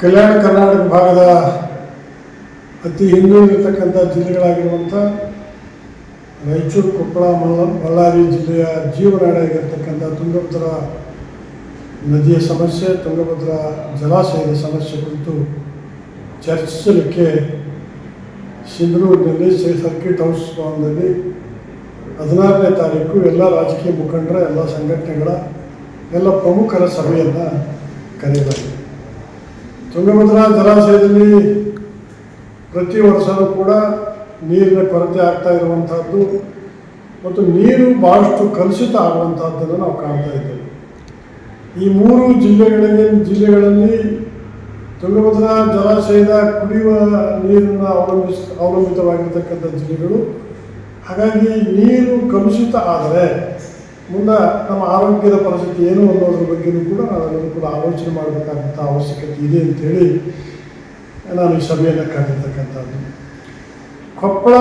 ಕಲ್ಯಾಣ ಕರ್ನಾಟಕ ಭಾಗದ ಅತಿ ಹಿಂದುಳಿದಿರ್ತಕ್ಕಂಥ ಜಿಲ್ಲೆಗಳಾಗಿರುವಂಥ ರಾಯಚೂರು, ಕೊಪ್ಪಳ, ಮಲ್ಲ, ಬಳ್ಳಾರಿ ಜಿಲ್ಲೆಯ ಜೀವನಾಡಿಯಾಗಿರ್ತಕ್ಕಂಥ ತುಂಗಭದ್ರ ನದಿಯ ಸಮಸ್ಯೆ, ತುಂಗಭದ್ರ ಜಲಾಶಯದ ಸಮಸ್ಯೆ ಕುರಿತು ಚರ್ಚಿಸಲಿಕ್ಕೆ ಸಿಂಧನೂರಿನಲ್ಲಿ ಶ್ರೀ ಸರ್ಕಿಟ್ ಹೌಸ್ ಭವನದಲ್ಲಿ ಹದಿನಾರನೇ ತಾರೀಕು ಎಲ್ಲ ರಾಜಕೀಯ ಮುಖಂಡರ, ಎಲ್ಲ ಸಂಘಟನೆಗಳ, ಎಲ್ಲ ಪ್ರಮುಖರ ಸಭೆಯನ್ನು ಕರೆಯಲಾಗಿದೆ. ತುಂಗಭದ್ರಾ ಜಲಾಶಯದಲ್ಲಿ ಪ್ರತಿ ವರ್ಷವೂ ಕೂಡ ನೀರಿನ ಕೊರತೆ ಆಗ್ತಾ ಇರುವಂಥದ್ದು ಮತ್ತು ನೀರು ಭಾಳಷ್ಟು ಕಲುಷಿತ ಆಗುವಂಥದ್ದನ್ನು ನಾವು ಕಾಣ್ತಾ ಇದ್ದೇವೆ. ಈ ಮೂರು ಜಿಲ್ಲೆಗಳಲ್ಲಿ ಜಿಲ್ಲೆಗಳಲ್ಲಿ ತುಂಗಭದ್ರಾ ಜಲಾಶಯದ ಕುಡಿಯುವ ನೀರನ್ನು ಅವಲಂಬಿಸ, ಅವಲಂಬಿತವಾಗಿರ್ತಕ್ಕಂಥ ಜಿಲ್ಲೆಗಳು. ಹಾಗಾಗಿ ನೀರು ಕಲುಷಿತ ಆದರೆ ಮುಂದೆ ನಮ್ಮ ಆರೋಗ್ಯದ ಪರಿಸ್ಥಿತಿ ಏನು ಅನ್ನೋದ್ರ ಬಗ್ಗೆಯೂ ಕೂಡ ನಾವೆಲ್ಲರೂ ಕೂಡ ಆಲೋಚನೆ ಮಾಡಬೇಕಾದಂಥ ಅವಶ್ಯಕತೆ ಇದೆ ಅಂತೇಳಿ ನಾನು ಈ ಸಭೆಯನ್ನು ಕರೆದಿರ್ತಕ್ಕಂಥದ್ದು. ಕೊಪ್ಪಳ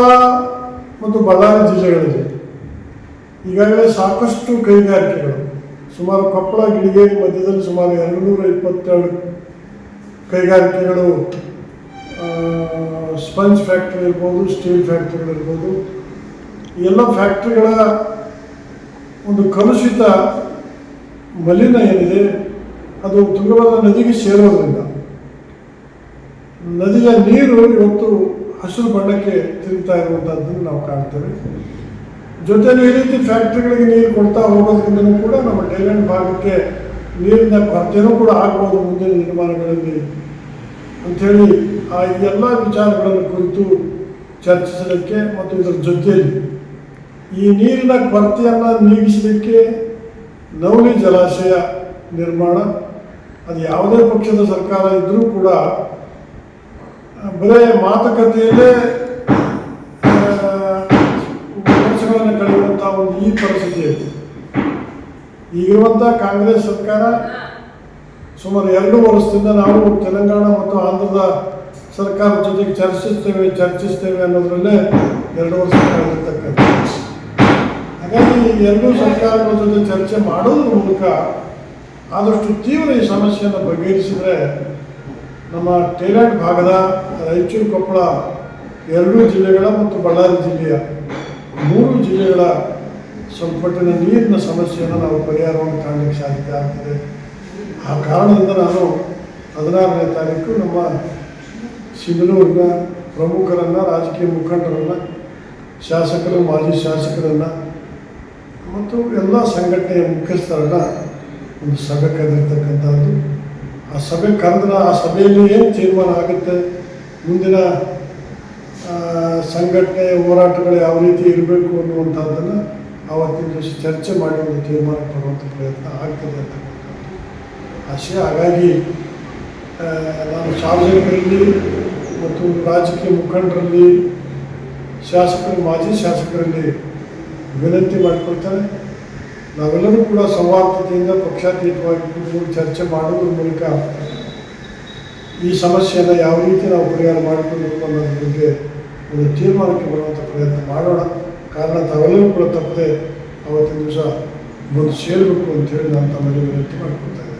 ಮತ್ತು ಬಳ್ಳಾರಿ ಜಿಲ್ಲೆಗಳಲ್ಲಿ ಈಗಾಗಲೇ ಸಾಕಷ್ಟು ಕೈಗಾರಿಕೆಗಳು, ಸುಮಾರು ಕೊಪ್ಪಳ ಗಿಡಿಗೇರಿ ಮಧ್ಯದಲ್ಲಿ ಸುಮಾರು ಎರಡು ನೂರ ಇಪ್ಪತ್ತೆರಡು ಕೈಗಾರಿಕೆಗಳು ಸ್ಪಂಜ್ ಫ್ಯಾಕ್ಟ್ರಿ ಇರ್ಬೋದು, ಸ್ಟೀಲ್ ಫ್ಯಾಕ್ಟ್ರಿಗಳಿರ್ಬೋದು ಎಲ್ಲ ಫ್ಯಾಕ್ಟ್ರಿಗಳ ಒಂದು ಕಲುಷಿತ ಮಲಿನ ಏನಿದೆ, ಅದು ತುಂಗಭದ್ರಾ ನದಿಗೆ ಸೇರೋದ್ರಿಂದ. ನದಿಯ ನೀರು ಇವತ್ತು ಹಸಿರು ಬಣ್ಣಕ್ಕೆ ತಿರುಗ್ತಾ ಇರುವಂಥದ್ದನ್ನು ನಾವು ಕಾಣ್ತೇವೆ. ಜೊತೆಯಲ್ಲಿ ಈ ರೀತಿ ಫ್ಯಾಕ್ಟ್ರಿಗಳಿಗೆ ನೀರು ಕೊಡ್ತಾ ಹೋಗೋದ್ರಿಂದಲೂ ಕೂಡ ನಮ್ಮ ಟೈಲೆಂಟ್ ಭಾಗಕ್ಕೆ ನೀರಿನ ಕೊರತೆಯೂ ಕೂಡ ಆಗ್ಬೋದು ಮುಂದಿನ ನಿರ್ಮಾಣಗಳಲ್ಲಿ. ಅಂಥೇಳಿ ಆ ಎಲ್ಲ ವಿಚಾರಗಳನ್ನು ಕುರಿತು ಚರ್ಚಿಸಲಿಕ್ಕೆ ಮತ್ತು ಇದರ ಜೊತೆಯಲ್ಲಿ ಈ ನೀರಿನ ಕೊರತೆಯನ್ನು ನೀಗಿಸಲಿಕ್ಕೆ ನವಲಿ ಜಲಾಶಯ ನಿರ್ಮಾಣ, ಅದು ಯಾವುದೇ ಪಕ್ಷದ ಸರ್ಕಾರ ಇದ್ದರೂ ಕೂಡ ಬರೇ ಮಾತುಕತೆಯಲ್ಲೇ ವರ್ಷಗಳನ್ನು ಕಳೆಯುವಂಥ ಒಂದು ಈ ಪರಿಸ್ಥಿತಿ ಇದೆ ಈಗಿರುವಂಥ ಕಾಂಗ್ರೆಸ್ ಸರ್ಕಾರ ಸುಮಾರು ಎರಡು ವರ್ಷದಿಂದ ನಾವು ತೆಲಂಗಾಣ ಮತ್ತು ಆಂಧ್ರದ ಸರ್ಕಾರದ ಜೊತೆಗೆ ಚರ್ಚಿಸ್ತೇವೆ ಚರ್ಚಿಸ್ತೇವೆ ಅನ್ನೋದರಲ್ಲೇ ಎರಡು ವರ್ಷ ಕಳೆದಿರ್ತಕ್ಕಂಥ ಹಾಗಾಗಿ ಎರಡೂ ಸರ್ಕಾರಗಳ ಜೊತೆ ಚರ್ಚೆ ಮಾಡೋದ್ರ ಮೂಲಕ ಆದಷ್ಟು ತೀವ್ರ ಈ ಸಮಸ್ಯೆಯನ್ನು ಬಗೆಹರಿಸಿದರೆ ನಮ್ಮ ಟೇಲೆಂಟ್ ಭಾಗದ ರಾಯಚೂರು, ಕೊಪ್ಪಳ ಎರಡೂ ಜಿಲ್ಲೆಗಳ ಮತ್ತು ಬಳ್ಳಾರಿ ಜಿಲ್ಲೆಯ ಮೂರು ಜಿಲ್ಲೆಗಳ ಸಂಪಟ್ಟಿನ ನೀರಿನ ಸಮಸ್ಯೆಯನ್ನು ನಾವು ಪರಿಹಾರವನ್ನು ಕಾಣಲಿಕ್ಕೆ ಸಾಧ್ಯ ಆಗ್ತದೆ. ಆ ಕಾರಣದಿಂದ ನಾನು ಹದಿನಾರನೇ ತಾರೀಕು ನಮ್ಮ ಸಿಂಧನೂರಿನ ಪ್ರಮುಖರನ್ನು, ರಾಜಕೀಯ ಮುಖಂಡರನ್ನು, ಶಾಸಕರು, ಮಾಜಿ ಶಾಸಕರನ್ನು ಮತ್ತು ಎಲ್ಲ ಸಂಘಟನೆಯ ಮುಖ್ಯಸ್ಥರನ್ನ ಒಂದು ಸಭೆ ಕರೆದಿರ್ತಕ್ಕಂಥದ್ದು ಆ ಸಭೆ ಕರೆದ್ರೆ ಆ ಸಭೆಯಲ್ಲಿ ಏನು ತೀರ್ಮಾನ ಆಗುತ್ತೆ? ಮುಂದಿನ ಸಂಘಟನೆ ಹೋರಾಟಗಳು ಯಾವ ರೀತಿ ಇರಬೇಕು ಅನ್ನುವಂಥದ್ದನ್ನು ಆವತ್ತಿನ ದಿವಸ ಚರ್ಚೆ ಮಾಡಿ ಒಂದು ತೀರ್ಮಾನ ಬರುವಂಥ ಪ್ರಯತ್ನ ಆಗ್ತದೆ ಅಂತಕ್ಕಂಥದ್ದು. ಅಷ್ಟೇ ಹಾಗಾಗಿ ನಾನು ಸಾರ್ವಜನಿಕರಲ್ಲಿ ಮತ್ತು ರಾಜಕೀಯ ಮುಖಂಡರಲ್ಲಿ, ಶಾಸಕರು, ಮಾಜಿ ಶಾಸಕರಲ್ಲಿ ವಿನಂತಿ ಮಾಡಿಕೊಳ್ತಾರೆ. ನಾವೆಲ್ಲರೂ ಕೂಡ ಸೌಹಾರ್ದತೆಯಿಂದ ಪಕ್ಷಾತೀತವಾಗಿ ಕೂತ್ಕೊಂಡು ಚರ್ಚೆ ಮಾಡೋದ್ರ ಮೂಲಕ ಈ ಸಮಸ್ಯೆಯನ್ನು ಯಾವ ರೀತಿ ನಾವು ಪರಿಹಾರ ಮಾಡಿಕೊಳ್ಬೇಕು ಅನ್ನೋದ್ರ ಬಗ್ಗೆ ಒಂದು ತೀರ್ಮಾನಕ್ಕೆ ಬರುವಂಥ ಪ್ರಯತ್ನ ಮಾಡೋಣ. ಕಾರಣ ತಾವೆಲ್ಲರೂ ಕೂಡ ತಪ್ಪದೆ ಅವತ್ತಿನ ದಿವಸ ಬಂದು ಸೇರಬೇಕು ಅಂತೇಳಿ ನಾನು ತಮ್ಮಲ್ಲಿ ವಿನಂತಿ ಮಾಡ್ಕೊಳ್ತೇನೆ